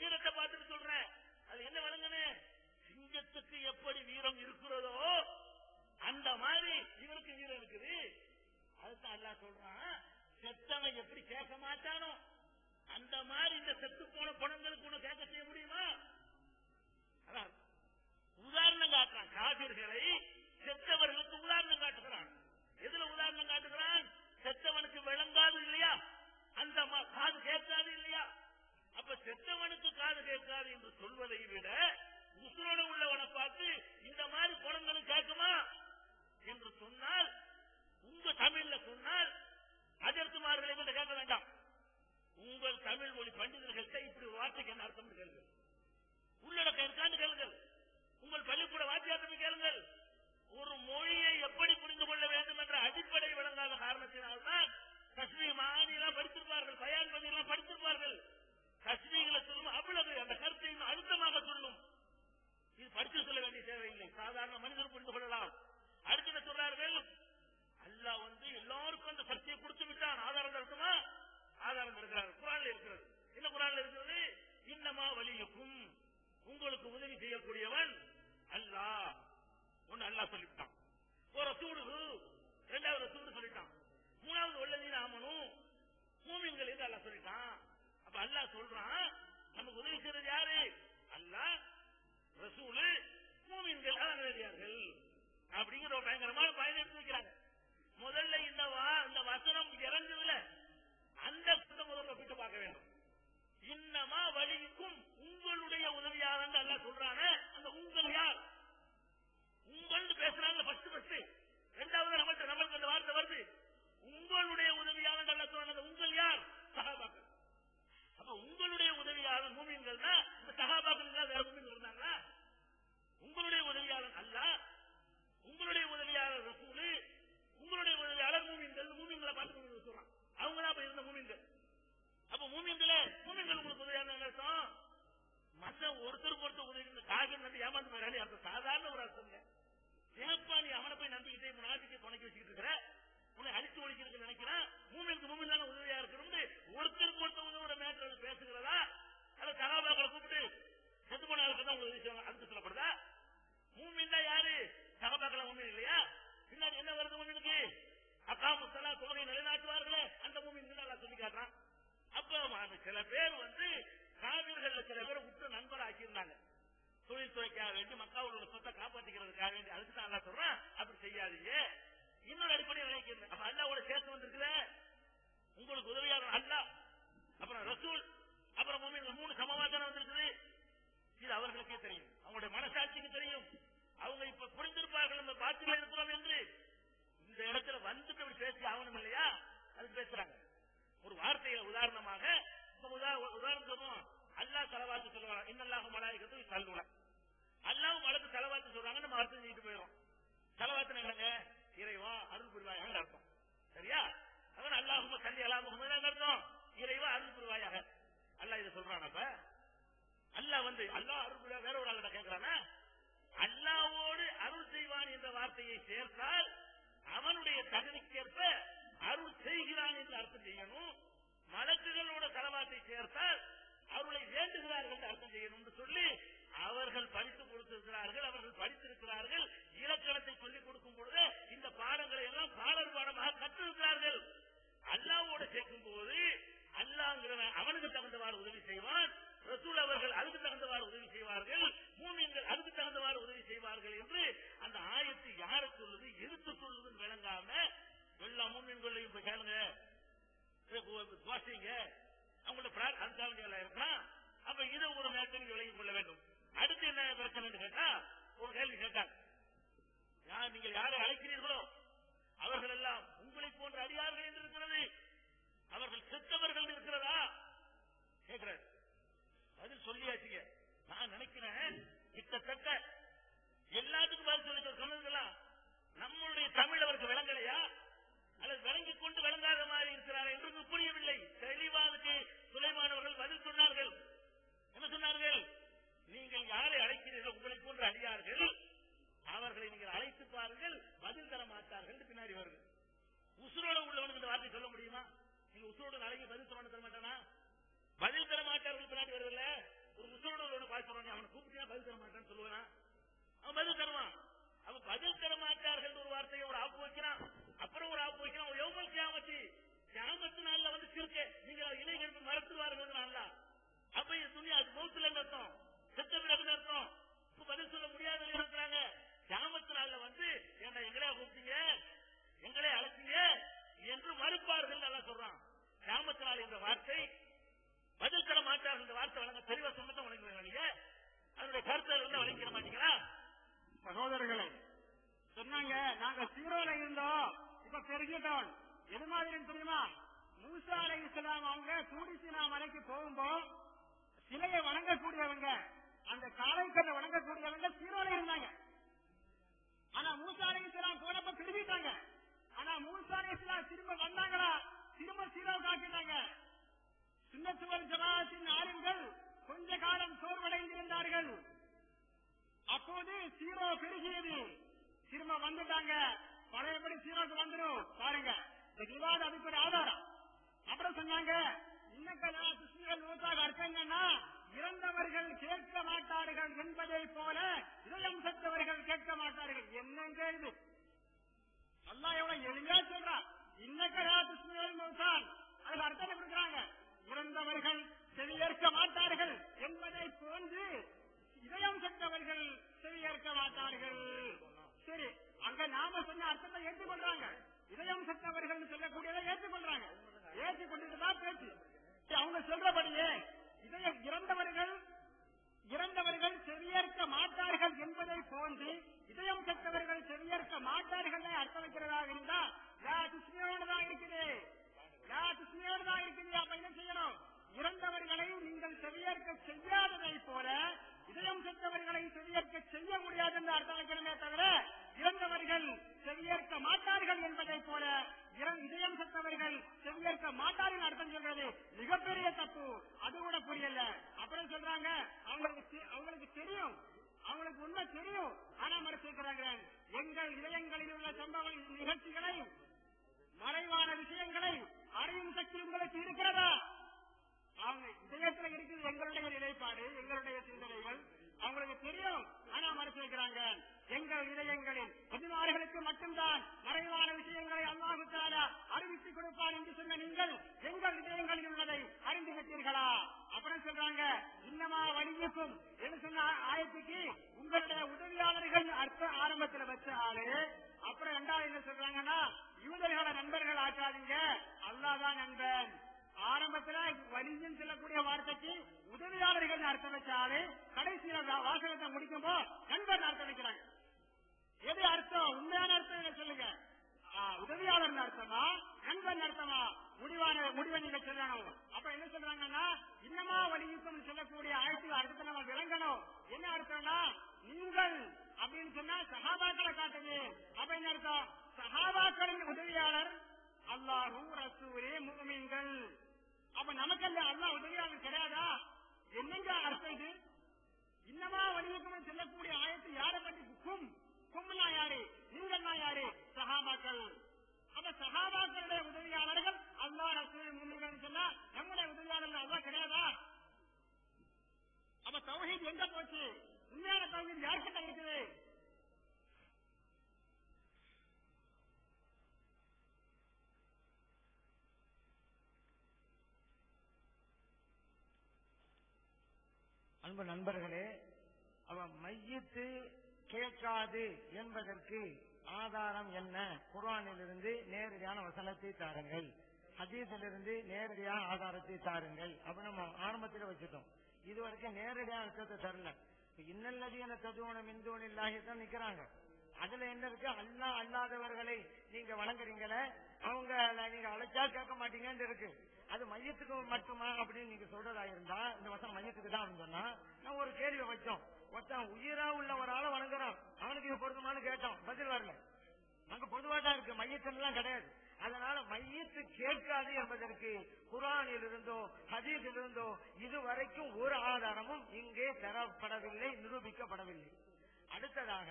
வீரத்தை பார்த்துட்டு சொல்றேன். அது என்ன விளங்குனே சிங்கத்துக்கு எப்படி வீரம் இருக்கிறதோ அந்த மாதிரி இவருக்கு வீரம் இருக்குது. அதுதான் எல்லாம் சொல்றான் செத்தவன் எப்படி கேட்க மாட்டானோ அந்த மாதிரி இந்த செத்து போன பணங்களுக்கு உன்னை கேட்க தமிழ்ல சொன்னால் அஜர்த்துமார்களை கூட கேட்க வேண்டாம். உங்கள் தமிழ் மொழி பண்டிதர்கள்ட்ட இப்படி வார்த்தைக்கு என்ன அர்த்தம் கேளுங்கள். உள்ளடக்கம் இருக்கான்னு கேளுங்கள். உங்கள் பள்ளிக்கூட வாத்தியாரத்தை கேளுங்கள். ஒரு மொழியை எப்படி புரிந்து கொள்ள வேண்டும் என்ற அடிப்படை விளங்காத காரணத்தினால்தான் கஷ்மீர் மாநிலம் படித்திருப்பார்கள் பயான் பகுதியெல்லாம் படித்திருப்பார்கள். கஷ்மீர்களை சொல்லும் அவ்வளவு அந்த கருத்தை அழுத்தமாக சொல்லும். இது படித்து சொல்ல வேண்டிய தேவையில்லை. சாதாரண மனிதர் புரிந்து கொள்ளலாம். அடுத்து சொல்றார்கள்? அல்லா வந்து சக்தியை கொடுத்து விட்டான் ஆதாரம் இருக்குமா ஆதாரம் இருக்கிறார் குரான் இருக்கிறது. என்ன குரான் இருக்கிறது? இன்னமா வலியுக்கும். உங்களுக்கு உதவி செய்யக்கூடியவன் அல்லாஹ். ஒன்னு அல்லாஹ் சொல்லிவிட்டான். ஒரு சூடு ரெண்டாவது சூடு சொல்லிட்டான். மூணாவது உள்ளதீன ஆமனும் மூமின்கள் என்று அல்லாஹ் சொல்லிட்டான். அப்ப அல்லாஹ் சொல்றான் மூமின்களே மூமின்கள் உங்களுக்கு உதவியான மற்ற ஒருத்தருக்கு ஒருத்தர் உதவி ஏமாந்து போயிடாது அர்த்தம் சாதாரண ஒரு அர்த்தம் ஏப்பா நீ அவனை போய் நம்பிக்கிட்டே முன்னாடிக்கு துணைக்கி வச்சுக்கிட்டு இருக்கிற உன்னை அழித்து ஒழிக்கிறதுக்கு நினைக்கிறேன். மூமினுக்கு மூமின் தானே உதவியா இருக்கணும் ஒருத்தருக்கு ஒருத்தர் உதவுற மேட்டர் பேசுகிறதா அதை சகாபாக்களை கூப்பிட்டு செத்து போன ஆளுக்கு தான் உதவி செய்வாங்க அதுக்கு சொல்லப்படுதா மூமின் தான் யாரு சகாபாக்கள மூமின் இல்லையா பின்னாடி என்ன வருது மூமினுக்கு அக்கா முத்தலா தொகை நிலைநாட்டுவார்களே அந்த மூமின் நல்லா சொல்லி காட்டுறான் அப்ப அது சில பேர் வந்து காவிர்கள் சில பேரை விட்டு நண்பராக்கி இருந்தாங்க தொழில்துறைக்காக வேண்டி மக்காவோட சொத்தை காப்பாற்றிக்கிறதுக்காக வேண்டி அதுக்கு தான் அல்லா சொல்றேன். அப்படி செய்யாதீங்க. இன்னொரு அடிப்படையில் நினைக்கிறேன் அப்ப அல்லாவோட சேர்த்து வந்திருக்கிற உங்களுக்கு உதவியாக அல்லா அப்புறம் ரசூல் அப்புறம் மூணு சமவாசனம் வந்திருக்குது. இது அவர்களுக்கே தெரியும். அவங்க மனசாட்சிக்கு தெரியும் அவங்க இப்ப புரிந்திருப்பார்கள் நம்ம பாத்திரம் இருக்கிறோம் என்று இந்த இடத்துல வந்துட்டு அப்படி பேசி ஆகணும் இல்லையா அதுக்கு பேசுறாங்க ஒரு வார்த்தையில உதாரணமாக இப்ப உதா- உதாரணம் சொல்லுவோம் அல்லா தலவாத்து சொல்லுவாங்க இன்னல்லாக மலாய்க்கத்து தள்ளுவல அல்லாவும் மலக்கு தலவாத்து சொல்றாங்க நம்ம அர்த்தம் செஞ்சுட்டு போயிடும் தலவாத்து என்னங்க இறைவா அருள் புரிவாயாக அர்த்தம் சரியா அதான் அல்லாஹும தள்ளி அல்லாஹ் முகமது அர்த்தம் இறைவா அருள் புரிவாயாக. அல்லாஹ் இதை சொல்றானப்ப அல்லாஹ் வந்து அல்லாஹ் அருள் புரிவா வேற ஒரு ஆள்கிட்ட கேட்கிறானா? அல்லாவோடு அருள் செய்வான் என்ற வார்த்தையை சேர்த்தால் அவனுடைய தகுதிக்கேற்ப அருள் செய்கிறான் என்று அர்த்தம் செய்யணும். மலக்குகளோட தலவாத்தை சேர்த்தால் அவர்களை வேண்டுகிறார்கள் என்று அர்த்தம் செய்யணும் என்று சொல்லி அவர்கள் படித்துக் கொடுத்திருக்கிறார்கள் அவர்கள் படித்திருக்கிறார்கள். இலக்கணத்தை சொல்லிக் கொடுக்கும் பொழுது இந்த பாடங்களை எல்லாம் பாடல் பாடமாக கற்றிருக்கிறார்கள். அல்லாவோட சேர்க்கும் போது அல்லாங்கிறவன் அவனுக்கு தகுந்தவாறு உதவி செய்வான் ரசூல் அவர்கள் அதுக்கு தகுந்தவாறு உதவி செய்வார்கள் மூமியங்கள் அதுக்கு தகுந்தவாறு உதவி செய்வார்கள் என்று அந்த ஆயத்து யாரை சொல்லுது எதிர்த்து சொல்லுதுன்னு விளங்காம எல்லா மூமியன்களையும் இப்ப கேளுங்க. துவாசிங்க அவங்களோட பிரார்த்தனை இருக்கலாம் அப்ப இதை ஒரு நேரத்தில் நீங்க விலகிக் கொள்ள வேண்டும். அடுத்து என்ன பிரச்சனை கேட்டா ஒரு கேள்வி கேட்டாங்க. யார் நீங்கள் யாரை கிட்டத்தட்ட எல்லாத்துக்கும் பதில் சொல்லி சொன்னதுங்களா நம்மளுடைய தமிழ் அவருக்கு விளங்கலையா? அல்லது விளங்கிக் கொண்டு விளங்காத மாதிரி இருக்கிறார் என்று புரியவில்லை. தெளிவாதுக்கு சுலைமானவர்கள் பதில் சொன்னார்கள். என்ன சொன்னார்கள்? நீங்கள் யாரை அழைக்கிறீர்கள்? உங்களை போன்று அழியார்கள் அவர்களை நீங்கள் அழைத்து பாருங்கள் பதில் தர மாட்டார்கள் பின்னாடி வருது. உசுரோட உள்ளவனுக்கு இந்த வார்த்தை சொல்ல முடியுமா? நீங்க உசுரோட அழகி பதில் சொல்ல தர மாட்டானா? பதில் தர மாட்டார்கள் பின்னாடி வருதுல்ல. மாட்டான்னு சொல்லுவானா? அவன் பதில் தருவான். அவன் பதில் தர மாட்டார்கள் ஒரு வார்த்தையை ஒரு ஆப்பு வைக்கிறான். அப்புறம் ஒரு ஆப்பு வைக்கிறான். ஒரு எவ்வளவு கியாமத்தி கியாமத்து நாள்ல வந்து சிறுக்க நீங்க இணைகள் மறத்துவார்கள் நாள்ல அப்ப இது துணி அது மௌத்துல அர்த்தம்? செத்த பிறகு அர்த்தம்? இப்ப பதில் சொல்ல முடியாத இருக்கிறாங்க. கிராமத்து நாள்ல வந்து என்ன எங்களே கூப்பிட்டீங்க? எங்களே அழைச்சீங்க? என்று மறுப்பார்கள் நல்லா சொல்றான். கிராமத்து நாள் என்ற வார்த்தை பதில் தர மாட்டார்கள் இந்த வார்த்தை வழங்க தெளிவா சொன்னதை வழங்குவீங்க நீங்க அதனுடைய கருத்தை வந்து வழங்கிட மாட்டீங்களா? சகோதரர்களே சொன்னாங்க நாங்க சீரோல இருந்தோம். இப்ப பெருகிட்டோம். எது மாதிரி தெரியுமா? மூசா அலை இஸ்லாம் அவங்க சூடிசினா மலைக்கு போகும்போ சிலையை வணங்கக்கூடியவங்க அந்த காலைக்கல்ல வணங்கக்கூடியவங்க சீரோல இருந்தாங்க. ஆனா மூசா அலை இஸ்லாம் போனப்ப திரும்பிட்டாங்க. ஆனா மூசா அலை இஸ்லாம் திரும்ப வந்தாங்களா? திரும்ப சீரோ காட்டினாங்க. சுண்ணத்துவல் ஜமாத்தின் ஆளுங்கள் கொஞ்ச காலம் சோர்வடைந்திருந்தார்கள். அப்போது சீரோ பெருகியது. திரும்ப வந்துட்டாங்க. பழையபடி சீரோக்கு வந்துடும் பாருங்க. இந்த விவாதம் அதுக்கு ஒரு ஆதாரம். அப்புறம் சொன்னாங்க இன்னக்கலா நூற்றாக அர்த்தம் என்னன்னா இறந்தவர்கள் கேட்க மாட்டார்கள் என்பதை போல இதயம் சத்தவர்கள் கேட்க மாட்டார்கள். என்னங்க இது? அல்லா எவ்வளவு எளிமையா சொல்றா இன்னக்கலா கிருஷ்ணர்கள் நூற்றான் அதுக்கு அர்த்தம் கொடுக்குறாங்க இறந்தவர்கள் செவியேற்க மாட்டார்கள் என்பதை போன்று இதயம் சென்றவர்கள் செவியேற்க மாட்டார்கள் சரி நாம சொன்ன அர்த்தத்தை ஏற்றுக்கொள்றாங்க. இதயம் சத்தவர்கள் சொல்லக்கூடியதை ஏற்றுக்கொள்றாங்க. ஏற்றுக்கொண்டுட்டு தான் பேச்சு அவங்க சொல்றபடியே இதயம் இறந்தவர்கள் இறந்தவர்கள் செவியேற்க மாட்டார்கள் என்பதை போன்று இதயம் செத்தவர்கள் செவியேற்க மாட்டார்கள் அர்த்தம் வைக்கிறதாக இருந்தா லா துஷ்ணியோடு இருக்குது தான் இருக்குது அப்ப என்ன செய்யணும்? இறந்தவர்களை நீங்கள் செவியேற்க செய்யாததை போல இதயம் செத்தவர்களை செவியேற்க செய்ய முடியாது என்று அர்த்தம் வைக்கிறமே தவிர இறந்தவர்கள் செவியேற்க மாட்டார்கள் என்பதை போல இதயம் சென்றவர்கள் செவியேற்க மாட்டார்கள் அர்த்தம் சொல்றது மிகப்பெரிய தப்பு. அது கூட புரியல. அப்புறம் சொல்றாங்க அவங்களுக்கு அவங்களுக்கு தெரியும். அவங்களுக்கு உண்மை தெரியும். ஆனா மறுத்திருக்கிறாங்க எங்கள் இதயங்களில் உள்ள சம்பவ நிகழ்ச்சிகளை மறைவான விஷயங்களை அறியும் சக்தி உங்களுக்கு இருக்கிறதா? அவங்க இதயத்துல இருக்குது எங்களுடைய நிலைப்பாடு எங்களுடைய சிந்தனைகள். அவங்களுக்கு தெரியும். ஆனா மறுத்து வைக்கிறாங்க எங்கள் இதயங்களில் பதினாறுகளுக்கு மட்டும்தான் மறைவான விஷயங்களை அல்லாஹு அறிவித்துக் கொடுப்பார் என்று சொன்ன நீங்கள் எங்கள் இதயங்களில் உள்ளதை அறிந்து விட்டீர்களா அப்படின்னு சொல்றாங்க இன்னமா வலிக்கும் என்று சொன்ன ஆயத்துக்கு உங்களுடைய உதவியாளர்கள் அர்த்த ஆரம்பத்துல வச்ச ஆளு. அப்புறம் ரெண்டாவது என்ன சொல்றாங்கன்னா யூதர்கள நண்பர்கள் ஆக்காதீங்க. அல்லாதான் நண்பன். ஆரம்பத்துல வலியும் சொல்லக்கூடிய வார்த்தைக்கு உதவியாளர்கள் அர்த்தம் வச்சாலே கடைசியில வாசகத்தை முடிக்கும்போது நண்பர் அர்த்தம் வைக்கிறாங்க. எது அர்த்தம்? உண்மையான அர்த்தம் என்ன சொல்லுங்க? உதவியாளர் அர்த்தமா? நண்பன் அர்த்தமா? முடிவான முடிவை நீங்க சொல்லணும் அப்ப என்ன சொல்றாங்கன்னா இன்னமா வலியுறுத்தம் சொல்லக்கூடிய ஆயத்தில் அடுத்த நம்ம விளங்கணும். என்ன அர்த்தம்னா நீங்கள் அப்படின்னு சொன்னா சகாபாக்களை காட்டுது அப்ப என்ன அர்த்தம்? சகாபாக்களின் உதவியாளர் அல்லாஹூ ரசூரே முகமீன்கள் அப்ப நமக்கு அல்ல அல்லா உதவியாளர் கிடையாதா? என்னங்க அர்த்தம் இது? இன்னமா வலியுறுத்தம் சொல்லக்கூடிய ஆயத்து யாரை பற்றி? குக்கும் கும்னா யாரு நீங்கள்னா யாரு சகாபாக்கள். அப்ப சகாபாக்களுடைய உதவியாளர்கள் அல்லா ரசூல் மூமின்கள் சொன்னா நம்முடைய உதவியாளர்கள் அல்லா கிடையாதா? அப்ப தௌஹீத் எங்க போச்சு? உண்மையான தௌஹீத் யார்கிட்ட இருக்குது? அன்பு நண்பர்களே அவன் மையத்து கேட்காது என்பதற்கு ஆதாரம் என்ன? குரானிலிருந்து நேரடியான வசனத்தை தாருங்கள். ஹதீஸிலிருந்து நேரடியான ஆதாரத்தை தாருங்கள். அப்படின்னு நம்ம ஆரம்பத்தில் வச்சுட்டோம். இதுவரைக்கும் நேரடியான அர்த்தத்தை தரல. இப்ப இன்னல்லதியான ததுவன மின்தோன் இல்லாஹி தான் நிக்கிறாங்க. அதுல என்ன இருக்கு? அல்லா அல்லாதவர்களை நீங்க வணங்குறீங்களே அவங்க நீங்க அழைச்சா கேட்க மாட்டீங்கன்னு இருக்கு. அது மையத்துக்கு மட்டுமா அப்படின்னு நீங்க சொல்றதா இருந்தா இந்த வசனம் மையத்துக்கு தான் சொன்னா நான் ஒரு கேள்வி வச்சோம். ஒருத்தன் உயிரா உள்ள ஒரு ஆளை வணங்குறான். அவனுக்கு இது பொருத்தமானு கேட்டோம் பதில் வரல. அங்க பொதுவா தான் இருக்கு. மையத்தன்லாம் கிடையாது. அதனால மையத்து கேட்காது என்பதற்கு குரானில் இருந்தோ ஹதீஸில் இருந்தோ இதுவரைக்கும் ஒரு ஆதாரமும் இங்கே தரப்படவில்லை நிரூபிக்கப்படவில்லை. அடுத்ததாக